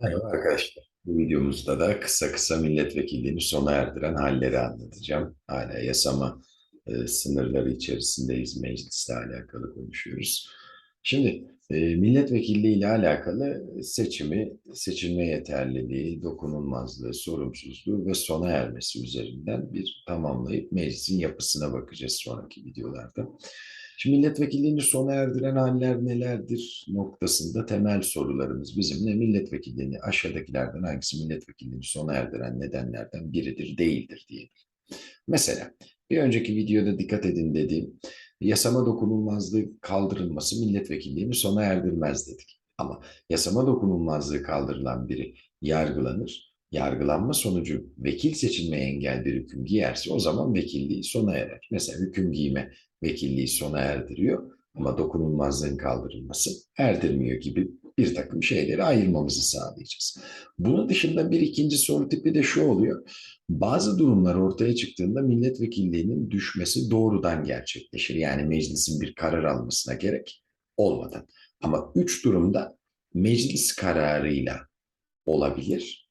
Merhaba arkadaşlar. Bu videomuzda da kısa kısa milletvekilliğini sona erdiren halleri anlatacağım. Hala yasama e, sınırları içerisindeyiz. Meclisle alakalı konuşuyoruz. Şimdi e, milletvekilliği ile alakalı seçimi, seçilme yeterliliği, dokunulmazlığı, sorumsuzluğu ve sona ermesi üzerinden bir tamamlayıp meclisin yapısına bakacağız sonraki videolarda. Şimdi milletvekilliğini sona erdiren haller nelerdir noktasında temel sorularımız bizimle milletvekilliğini aşağıdakilerden hangisi milletvekilliğini sona erdiren nedenlerden biridir, değildir diye. Mesela bir önceki videoda dikkat edin dediğim yasama dokunulmazlığı kaldırılması milletvekilliğini sona erdirmez dedik. Ama yasama dokunulmazlığı kaldırılan biri yargılanır. Yargılanma sonucu vekil seçilmeye engel hüküm giyerse o zaman vekilliği sona erer. Mesela hüküm giyme vekilliği sona erdiriyor ama dokunulmazlığın kaldırılması erdirmiyor gibi bir takım şeyleri ayırmamızı sağlayacağız. Bunun dışında bir ikinci soru tipi de şu oluyor. Bazı durumlar ortaya çıktığında milletvekilliğinin düşmesi doğrudan gerçekleşir. Yani meclisin bir karar almasına gerek olmadan. Ama üç durumda meclis kararıyla olabilir.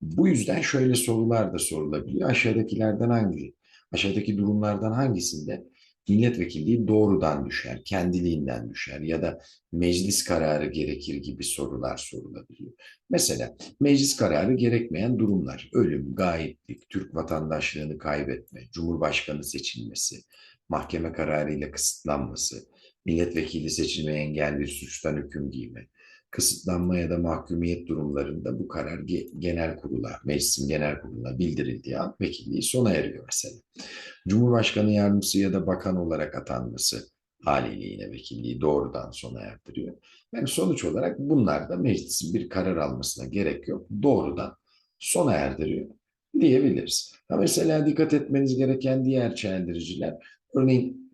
Bu yüzden şöyle sorular da sorulabiliyor. Aşağıdakilerden hangi, aşağıdaki durumlardan hangisinde milletvekilliği doğrudan düşer, kendiliğinden düşer ya da meclis kararı gerekir gibi sorular sorulabiliyor. Mesela meclis kararı gerekmeyen durumlar, ölüm, gayiplik, Türk vatandaşlığını kaybetme, cumhurbaşkanı seçilmesi, mahkeme kararıyla kısıtlanması, milletvekili seçilmeye engel bir suçtan hüküm giyme, kısıtlanma ya da mahkumiyet durumlarında bu karar genel kurula, meclisin genel kuruluna bildirildiği an vekilliği sona eriyor mesela. Cumhurbaşkanı yardımcısı ya da bakan olarak atanması haliyle yine vekilliği doğrudan sona erdiriyor. Yani sonuç olarak bunlar da meclisin bir karar almasına gerek yok. Doğrudan sona erdiriyor diyebiliriz. Ha mesela dikkat etmeniz gereken diğer çeldiriciler, örneğin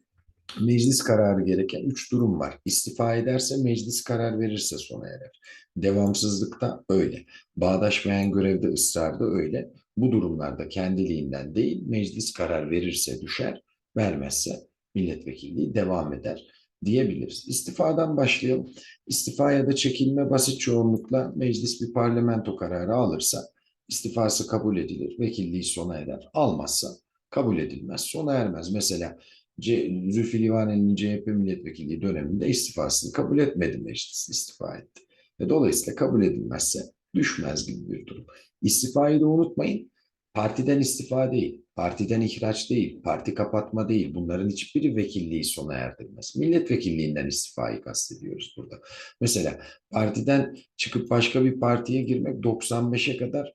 meclis kararı gereken üç durum var. İstifa ederse meclis karar verirse sona erer. Devamsızlıkta öyle. Bağdaşmayan görevde ısrarda öyle. Bu durumlarda kendiliğinden değil meclis karar verirse düşer, vermezse milletvekilliği devam eder diyebiliriz. İstifadan başlayalım. İstifa ya da çekilme basit çoğunlukla meclis bir parlamento kararı alırsa istifası kabul edilir, vekilliği sona erer. Almazsa kabul edilmez, sona ermez. Mesela Zülfü Livaneli'nin CHP milletvekilliği döneminde istifasını kabul etmedi meclis, istifa etti. Ve dolayısıyla kabul edilmezse düşmez gibi bir durum. İstifayı da unutmayın. Partiden istifa değil, partiden ihraç değil, parti kapatma değil. Bunların hiçbiri vekilliği sona erdirmez. Milletvekilliğinden istifayı kastediyoruz burada. Mesela partiden çıkıp başka bir partiye girmek 95'e kadar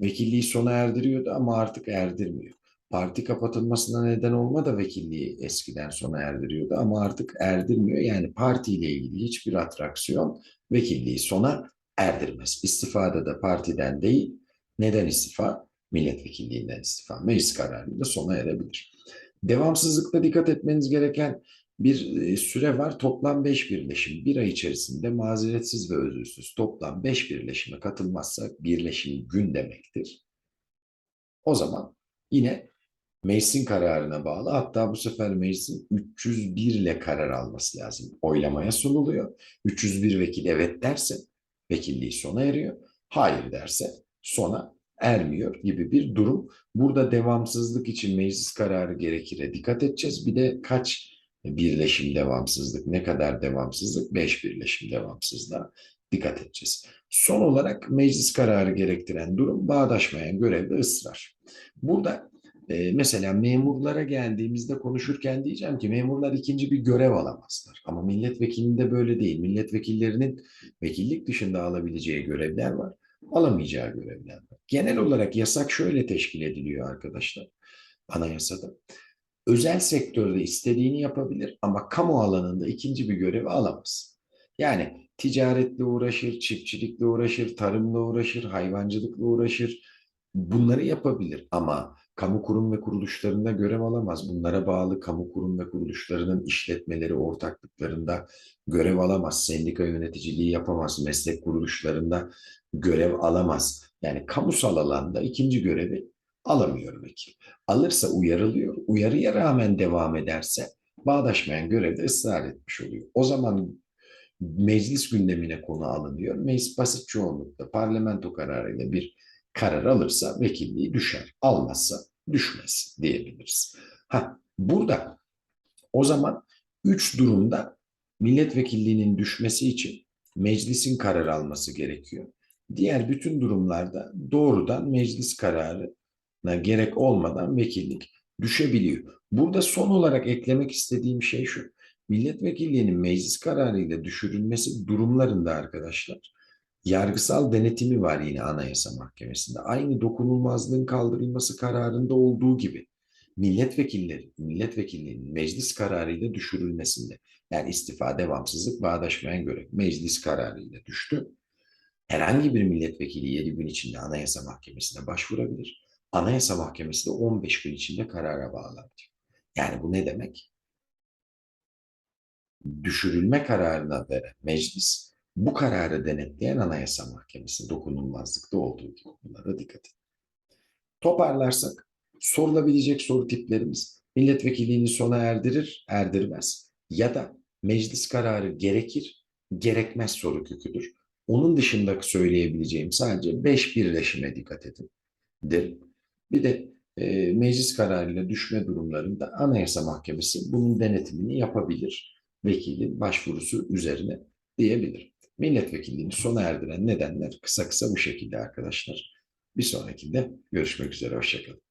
vekilliği sona erdiriyordu ama artık erdirmiyor. Parti kapatılmasına neden olma da vekilliği eskiden sona erdiriyordu ama artık erdirmiyor. Yani partiyle ilgili hiçbir atraksiyon vekilliği sona erdirmez. İstifada da partiden değil. Neden istifa? Milletvekilliğinden istifa. Meclis kararıyla sona erebilir. Devamsızlıkta dikkat etmeniz gereken bir e, süre var. Toplam 5 birleşim. Bir ay içerisinde mazeretsiz ve özürsüz toplam 5 birleşime katılmazsa birleşim gün demektir. O zaman yine meclisin kararına bağlı. Hatta bu sefer meclisin 301 ile karar alması lazım. Oylamaya sunuluyor. 301 vekil evet derse vekilliği sona eriyor. Hayır derse sona ermiyor gibi bir durum. Burada devamsızlık için meclis kararı gerekire dikkat edeceğiz. Bir de kaç birleşim devamsızlık, ne kadar devamsızlık? Beş birleşim devamsızlığa dikkat edeceğiz. Son olarak meclis kararı gerektiren durum bağdaşmayan görevde ısrar. Burada e, mesela memurlara geldiğimizde konuşurken diyeceğim ki memurlar ikinci bir görev alamazlar. Ama milletvekilinde böyle değil. Milletvekillerinin vekillik dışında alabileceği görevler var alamayacağı görevler var. Genel olarak yasak şöyle teşkil ediliyor arkadaşlar anayasada. Özel sektörde istediğini yapabilir ama kamu alanında ikinci bir görevi alamaz. Yani ticaretle uğraşır, çiftçilikle uğraşır, tarımla uğraşır, hayvancılıkla uğraşır. Bunları yapabilir ama kamu kurum ve kuruluşlarında görev alamaz. Bunlara bağlı kamu kurum ve kuruluşlarının işletmeleri, ortaklıklarında görev alamaz. Sendika yöneticiliği yapamaz. Meslek kuruluşlarında görev alamaz. Yani kamusal alanda ikinci görevi alamıyor vekil. Alırsa uyarılıyor. Uyarıya rağmen devam ederse bağdaşmayan görevde ısrar etmiş oluyor. O zaman meclis gündemine konu alınıyor. Meclis basit çoğunlukla parlamento kararıyla bir karar alırsa vekilliği düşer. Almazsa düşmez diyebiliriz. Ha, burada o zaman üç durumda milletvekilliğinin düşmesi için meclisin karar alması gerekiyor. Diğer bütün durumlarda doğrudan meclis kararına gerek olmadan vekillik düşebiliyor. Burada son olarak eklemek istediğim şey şu. Milletvekilliğinin meclis kararıyla düşürülmesi durumlarında arkadaşlar yargısal denetimi var yine Anayasa Mahkemesi'nde. Aynı dokunulmazlığın kaldırılması kararında olduğu gibi milletvekilleri, milletvekilliğinin meclis kararıyla düşürülmesinde yani istifa, devamsızlık, bağdaşmayan görev meclis kararıyla düştü. Herhangi bir milletvekili 7 gün içinde Anayasa Mahkemesi'ne başvurabilir. Anayasa Mahkemesi de 15 gün içinde karara bağlar. Yani bu ne demek? Düşürülme kararına veren meclis bu kararı denetleyen Anayasa Mahkemesi dokunulmazlıkta olduğu gibi bunlara dikkat edin. Toparlarsak sorulabilecek soru tiplerimiz milletvekilliğini sona erdirir, erdirmez ya da meclis kararı gerekir, gerekmez soru köküdür. Onun dışında söyleyebileceğim sadece beş birleşime dikkat edin derim. Bir de e, meclis kararıyla düşme durumlarında Anayasa Mahkemesi bunun denetimini yapabilir. Vekilin başvurusu üzerine diyebilir. Milletvekilliğini sona erdiren nedenler kısa kısa bu şekilde arkadaşlar. Bir sonrakinde görüşmek üzere, hoşçakalın.